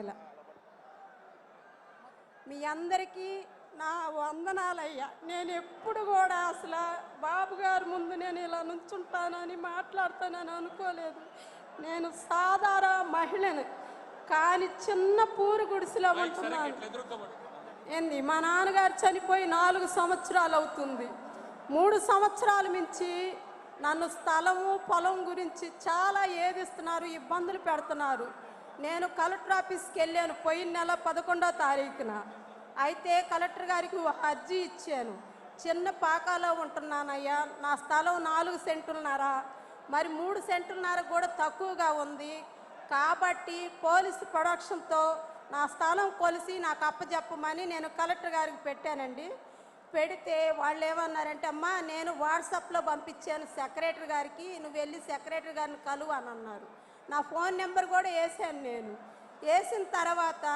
ఇలా మీ అందరికీ నా వందనాలయ్యా. నేను ఎప్పుడు కూడా అసలు బాబు గారి ముందు నేను ఇలా నుంచుంటానని మాట్లాడతానని అనుకోలేదు. నేను సాధారణ మహిళను కానీ చిన్న పూరు గుడిసెలో ఉంటున్నాను. ఏంది మా నాన్నగారు చనిపోయి నాలుగు సంవత్సరాలు అవుతుంది. మూడు సంవత్సరాల మించి నన్ను స్థలము పొలం గురించి చాలా ఏదిస్తున్నారు ఇబ్బందులు పెడుతున్నారు. నేను కలెక్టర్ ఆఫీస్కి వెళ్ళాను పోయిన నెల పదకొండో తారీఖున. అయితే కలెక్టర్ గారికి ఒక అర్జీ ఇచ్చాను. చిన్న పాకాలో ఉంటున్నానయ్యా. నా స్థలం నాలుగు సెంటులున్నారా మరి మూడు సెంటున్నర కూడా తక్కువగా ఉంది. కాబట్టి పోలీసు ప్రొడక్షన్తో నా స్థలం కొలిసి నాకు అప్పచెప్పమని నేను కలెక్టర్ గారికి పెట్టానండి. పెడితే వాళ్ళు ఏమన్నారంటే అమ్మా నేను వాట్సాప్లో పంపించాను సెక్రటరీ గారికి. నువ్వు వెళ్ళి సెక్రటరీ గారిని కలువు అని అన్నారు. నా ఫోన్ నెంబర్ కూడా వేసాను నేను. వేసిన తర్వాత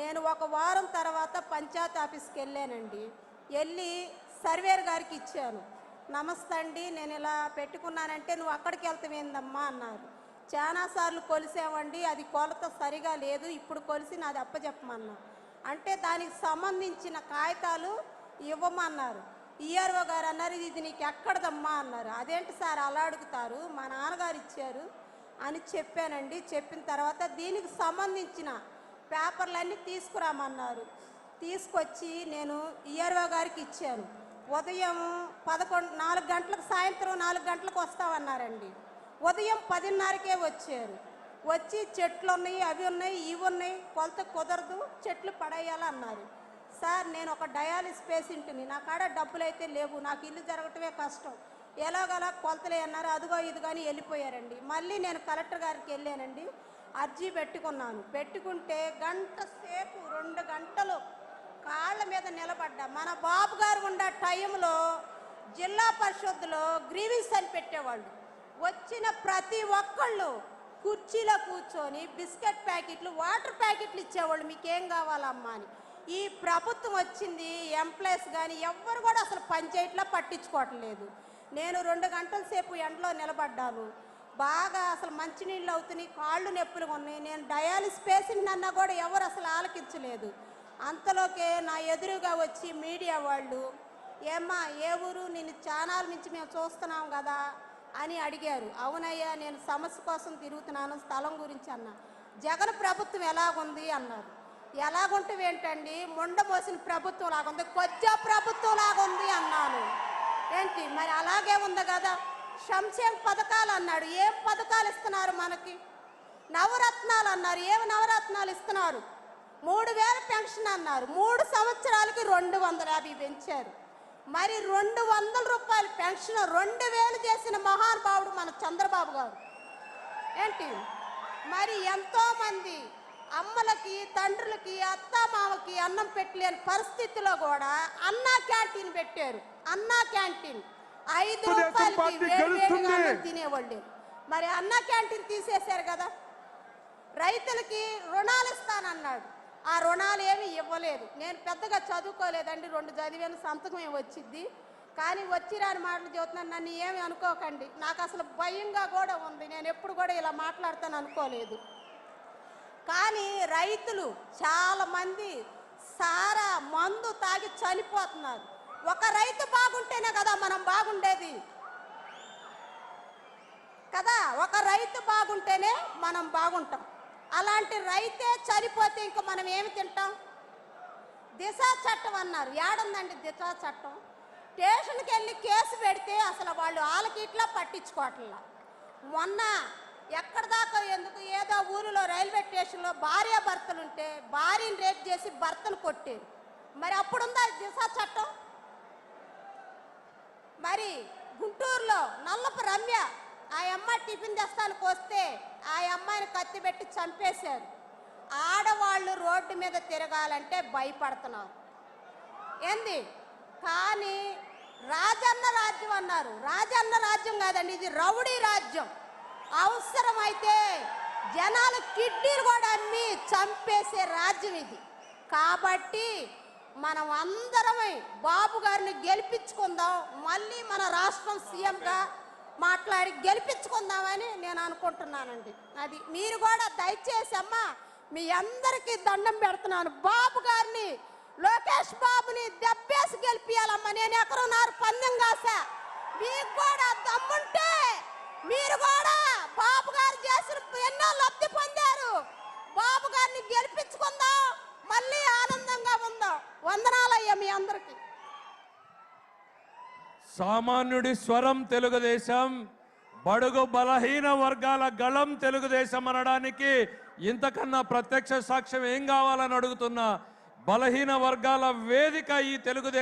నేను ఒక వారం తర్వాత పంచాయతీ ఆఫీస్కి వెళ్ళానండి. వెళ్ళి సర్వేర్ గారికి ఇచ్చాను. నమస్తే అండి నేను ఇలా పెట్టుకున్నానంటే నువ్వు అక్కడికి వెళ్తామేందమ్మా అన్నారు. చాలాసార్లు కొలిసామండి అది కొలత సరిగా లేదు ఇప్పుడు కొలిసి నాది అప్పచెప్పమన్నా అంటే దానికి సంబంధించిన కాగితాలు ఇవ్వమన్నారు. ఈఆర్ఓ గారు అన్నారు ఇది నీకు ఎక్కడదమ్మా అన్నారు. అదేంటి సార్ అలా అడుగుతారు? మా నాన్నగారు ఇచ్చారు. అని చెప్పానండి. చెప్పిన తర్వాత దీనికి సంబంధించిన పేపర్లన్నీ తీసుకురామన్నారు. తీసుకొచ్చి నేను ఈఆర్ఓ గారికి ఇచ్చాను. ఉదయం పదకొండు నాలుగు గంటలకు సాయంత్రం నాలుగు గంటలకు వస్తామన్నారండి ఉదయం పదిన్నరకే వచ్చారు. వచ్చి చెట్లు ఉన్నాయి అవి ఉన్నాయి ఇవి ఉన్నాయి కొలత కుదరదు చెట్లు పడేయాలన్నారు. సార్ నేను ఒక డయాలిస్ పేషెంట్ని. నా కాడ డబ్బులు అయితే లేవు నాకు ఇల్లు జరగటమే కష్టం. ఎలాగలా కొలతలే అన్నారు. అదిగో ఇది కానీ వెళ్ళిపోయారండి. మళ్ళీ నేను కలెక్టర్ గారికి వెళ్ళానండి. అర్జీ పెట్టుకున్నాను. పెట్టుకుంటే గంట సేపు రెండు గంటలు కాళ్ళ మీద నిలబడ్డా. మన బాబు గారు ఉండే టైంలో జిల్లా పరిషత్తులో గ్రీవింగ్స్ అని పెట్టేవాళ్ళు. వచ్చిన ప్రతి ఒక్కళ్ళు కుర్చీలో కూర్చొని బిస్కెట్ ప్యాకెట్లు వాటర్ ప్యాకెట్లు ఇచ్చేవాళ్ళు. మీకేం కావాలమ్మా అని. ఈ ప్రభుత్వం వచ్చింది ఎంప్లాయీస్ కానీ ఎవ్వరు కూడా అసలు పంచాయతీలో పట్టించుకోవట్లేదు. నేను రెండు గంటల సేపు ఎండలో నిలబడ్డాను. బాగా అసలు మంచినీళ్ళు అవుతున్నాయి కాళ్ళు నొప్పులు ఉన్నాయి. నేను డయాలిస్ పేషెంట్ అన్నా కూడా ఎవరు అసలు ఆలకించలేదు. అంతలోకే నా ఎదురుగా వచ్చి మీడియా వాళ్ళు ఏమ్మా ఏ ఊరు? నేను ఛానల్ నుంచి మేము చూస్తున్నాం కదా అని అడిగారు. అవునయ్యా నేను సమస్య కోసం తిరుగుతున్నాను స్థలం గురించి అన్న. జగన్ ప్రభుత్వం ఎలాగుంది? అన్నారు. ఎలాగుంటే ఏంటండి ముండమోసిన ప్రభుత్వం లాగుంది కొచ్చా ప్రభుత్వం లాగుంది అన్నాను. ఏంటి? మరి అలాగే ఉంది కదా? సంక్షేమ పథకాలు అన్నాడు. ఏం పథకాలు ఇస్తున్నారు మనకి? నవరత్నాలు అన్నారు. ఏమి నవరత్నాలు ఇస్తున్నారు? మూడు వేల పెన్షన్ అన్నారు. మూడు సంవత్సరాలకి రెండు వందల యాభై పెంచారు. మరి రెండు వందల రూపాయల పెన్షన్ రెండు వేలు చేసిన మహానుభావుడు మన చంద్రబాబు గారు. ఏంటి? మరి ఎంతోమంది అమ్మలకి తండ్రులకి అత్త మామకి అన్నం పెట్టలేని పరిస్థితిలో కూడా అన్నా క్యాంటీన్ పెట్టారు. అన్నా క్యాంటీన్. ఐదు రూపాయలకి. అన్నం తినేవాళ్ళు. మరి అన్నా క్యాంటీన్ తీసేశారు కదా. రైతులకి రుణాలు ఇస్తానన్నాడు. ఆ రుణాలు ఏమి ఇవ్వలేదు. నేను పెద్దగా చదువుకోలేదండి. రెండు చదివాను సంతకం ఏమి వచ్చింది కానీ వచ్చి రాని మాటలు చెబుతున్నాను. నన్ను ఏమి అనుకోకండి. నాకు అసలు భయంగా కూడా ఉంది. నేను ఎప్పుడు కూడా ఇలా మాట్లాడతాను అనుకోలేదు. కానీ రైతులు చాలామంది సారా మందు తాగి చనిపోతున్నారు. ఒక రైతు బాగుంటేనే కదా మనం బాగుండేది. కదా? ఒక రైతు బాగుంటేనే మనం బాగుంటాం. అలాంటి రైతే చనిపోతే ఇంకా మనం ఏమి తింటాం? దిశా చట్టం అన్నారు. ఏడుందండి దిశా చట్టం? స్టేషన్కి వెళ్ళి కేసు పెడితే అసలు వాళ్ళు వాళ్ళకి ఇట్లా పట్టించుకోవట్లా. మొన్న ఎక్కడ దాకా ఎందుకు? ఏదో ఊరిలో రైల్వే స్టేషన్లో భార్య భర్తలు ఉంటే భార్యని రేప్ చేసి భర్తను కొట్టారు. మరి అప్పుడుందా దిశా చట్టం? మరి గుంటూరులో నల్లపు రమ్య ఆ అమ్మాయి టిఫిన్ తెస్తానికి వస్తే ఆ అమ్మాయిని కత్తి పెట్టి చంపేశారు. ఆడవాళ్ళు రోడ్డు మీద తిరగాలంటే భయపడుతున్నారు ఏంది? కానీ రాజన్న రాజ్యం అన్నారు. రాజన్న రాజ్యం కాదండి ఇది రౌడీ రాజ్యం. అవసరమైతే జనాలు కిడ్నీలు కూడా అమ్మి చంపేసే రాజ్యం ఇది. కాబట్టి మనం అందరమే బాబు గారిని గెలిపించుకుందాం మళ్ళీ మన రాష్ట్రం సీఎంగా మాట్లాడి గెలిపించుకుందామని నేను అనుకుంటున్నానండి. అది మీరు కూడా దయచేసి అమ్మా మీ అందరికీ దండం పెడుతున్నాను. బాబు గారిని లోకేష్ బాబుని దెబ్బేసి గెలిపియాలమ్మా. నేను ఎక్కడున్నారు పందెం కాసా. మీకు కూడా దమ్ముంటే మీరు కూడా బాబు గారు చేసిన ఎన్నో లబ్ధి పొందారు. బాబు గారిని గెలిపించుకుందాం. మళ్ళీ ఆనందంగా ఉందాం. వందనాలయ్యా మీ అందరికి. సామాన్యుడి స్వరం తెలుగుదేశం బడుగు బలహీన వర్గాల గళం తెలుగుదేశం అనడానికి ఇంతకన్నా ప్రత్యక్ష సాక్ష్యం ఏం కావాలని అడుగుతున్నా? బలహీన వర్గాల వేదిక ఈ తెలుగుదేశం